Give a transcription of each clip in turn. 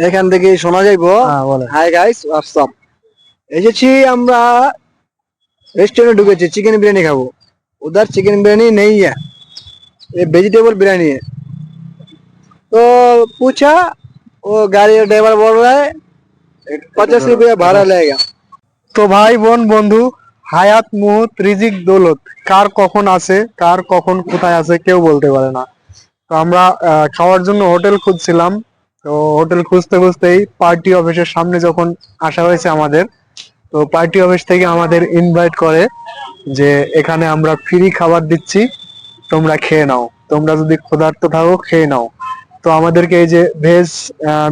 এখান থেকে শোনা যাইবো হ্যাঁ বলেন হাই গাইস হোয়াটসঅ্যাপ এসেছি আমরা রেস্টুরেন্টে ঢুকেছি চিকেন বিরিয়ানি খাবো उधर चिकन बिरयानी नहीं है ये वेजिटेबल बिरयानी है तो पूछा वो गाड़ी का ड्राइवर बोल रहा है पचास रुपया भाड़ा लगेगा তো ভাই বোন বন্ধু হায়াত মুহূর্ত রিজিক দৌলত কার কখন আছে কার কখন কোথায় আছে কেউ বলতে পারে না তো আমরা আহ, খাওয়ার জন্য হোটেল খুঁজছিলাম তো হোটেল খুঁজতে খুঁজতেই পার্টি অফিসের সামনে যখন আসা হয়েছে আমাদের তো পার্টি অফিস থেকে আমাদের ইনভাইট করে যে এখানে আমরা ফ্রি খাবার দিচ্ছি তোমরা খেয়ে নাও। তোমরা যদি ক্ষুধার্ত থাকো খেয়ে নাও। তো আমাদেরকে এই যে ভেজ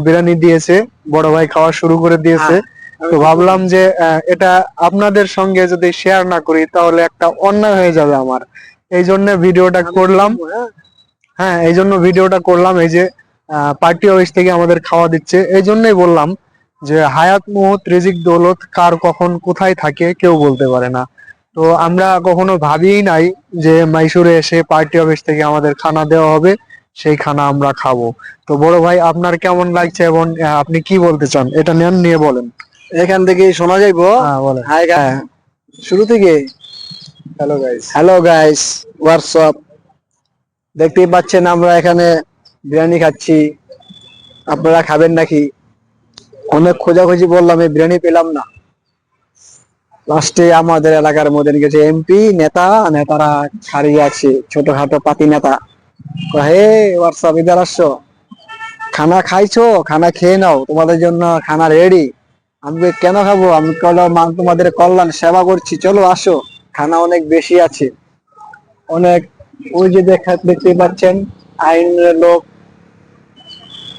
বিরিয়ানি দিয়েছে বড় ভাই খাওয়া শুরু করে দিয়েছে। তো ভাবলাম যে এটা আপনাদের সঙ্গে যদি শেয়ার না করি তাহলে একটা অন্যায় হয়ে যাবে আমার। এই জন্য ভিডিওটা করলাম। হ্যাঁ এই জন্য ভিডিওটা করলাম। এই যে পার্টি অফিস থেকে আমাদের খাওয়া দিচ্ছে। এই জন্যই বললাম যে হায়াত মুহূর্ত রিজিক দৌলত কার কখন কোথায় থাকে কেউ বলতে পারে না। তো আমরা কখনো ভাবিই নাই যে মাইসুরে এসে পার্টি অফিস থেকে আমাদের খানা দেওয়া হবে সেই খানা আমরা খাব। তো বড় ভাই আপনার কেমন লাগছে এবং আপনি কি বলতে চান? এটা নেন নিয়ে বলেন। এখান থেকে শোনা যাইবো। হ্যাঁ হাই শুরু থেকে। Hello guys hello guys WhatsApp দেখতেই পাচ্ছেন আমরা এখানে বিরিয়ানি খাচ্ছি। আপনারা খাবেন নাকি? অনেক খোঁজাখুঁজি বললাম, এই বিরিয়ানি পেলাম না। লাস্টে আমাদের এলাকার মধ্যে গেছে এমপি নেতা, নেতারা ছাড়িয়ে আছে, ছোটখাটো পাতি নেতা। হে হোয়াটসঅ্যাপ ইধার আসছো খানা খাইছো? খানা খেয়ে নাও, তোমাদের জন্য খানা রেডি আমি কেন খাব? আমি মা তোমাদের কল্যাণ, সেবা করছি। চলো, আসো। খানা অনেক বেশি আছে। অনেক ওই যে দেখা দেখতে পাচ্ছেন, আইনের লোক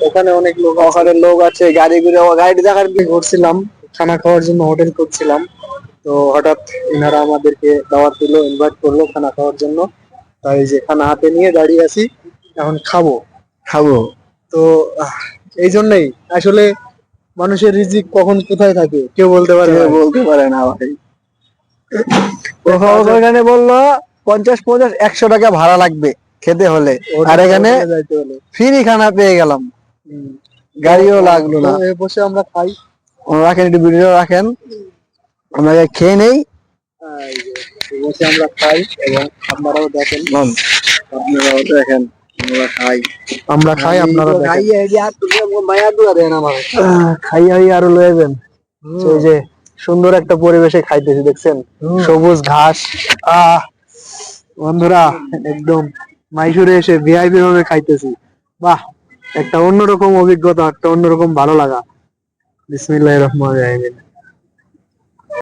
ওখানে অনেক লোক ওখানে লোক আছে গাড়ি ঘুরে গাড়ি দেখার ঘুরছিলাম খানা খাওয়ার জন্য হোটেল করছিলাম তো হঠাৎ এনারা আমাদেরকে দাওয়াত দিল ইনভাইট করল খানা খাওয়ার জন্য। তাই যে খানা হাতে নিয়ে দাঁড়িয়ে আছি এখন খাব। খাব। তো এই জন্যই। আসলে মানুষের রিজিক কখন কোথায় থাকে কেউ বলতে পারে না। বলতে পারে না ভাই। ওখানে বলল পঞ্চাশ পঞ্চাশ একশো টাকা ভাড়া লাগবে খেতে হলে। আর এখানে। ফ্রি খানা পেয়ে গেলাম। গাড়িও লাগল না। বসে আমরা খাই। রাখেন একটু ভিডিও রাখেন। আমরা খেয়ে নেই। বসে আমরা খাই এবং আপনারাও দেখেন। আপনারাও দেখেন আমরা খাই। আমরা খাই আপনারা আর আরও লয়েবেন এই যে সুন্দর একটা পরিবেশে খাইতেছি দেখছেন? সবুজ ঘাস। আহ বন্ধুরা একদম মাইসুরে এসে ভিআইপি ভাবে খাইতেছি। বাহ। একটা অন্যরকম অভিজ্ঞতা একটা অন্যরকম ভালো লাগা। বিসমিল্লাহ রহমান রহিম।